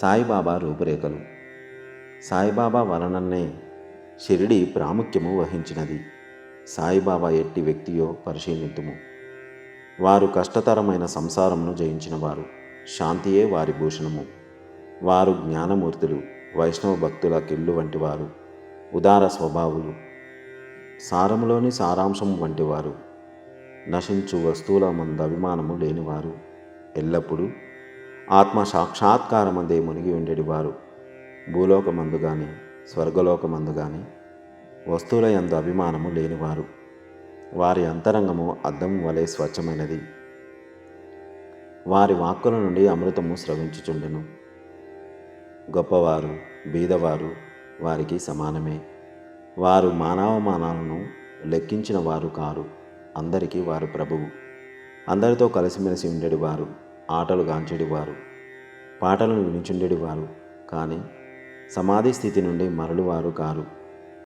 సాయిబాబా రూపురేఖలు. సాయిబాబా వలననే షిరిడి ప్రాముఖ్యము వహించినది. సాయిబాబా ఎట్టి వ్యక్తియో పరిశీలితుము. వారు కష్టతరమైన సంసారమును జయించినవారు. శాంతియే వారి భూషణము. వారు జ్ఞానమూర్తులు వైష్ణవ భక్తుల కిళ్ళు వంటివారు. ఉదార స్వభావులు. సారములోని సారాంశం వంటివారు. నశించు వస్తువుల మంద అభిమానము లేనివారు. ఎల్లప్పుడూ ఆత్మ సాక్షాత్కారమందే మునిగి ఉండేటివారు. భూలోకమందు కానీ స్వర్గలోకమందు కానీ వస్తువుల యందు అభిమానము లేనివారు. వారి అంతరంగము అద్దం వలె స్వచ్ఛమైనది. వారి వాక్కుల నుండి అమృతము స్రవించుచుండెను. గొప్పవారు బీదవారు వారికి సమానమే. వారు మానవమానాలను లెక్కించిన వారు కారు. అందరికీ వారు ప్రభువు. అందరితో కలిసిమెలిసి ఉండేటివారు. ఆటలు గాంచెడివారు. పాటలను వినిచుండేటివారు కానీ సమాధి స్థితి నుండి మరలువారు కారు.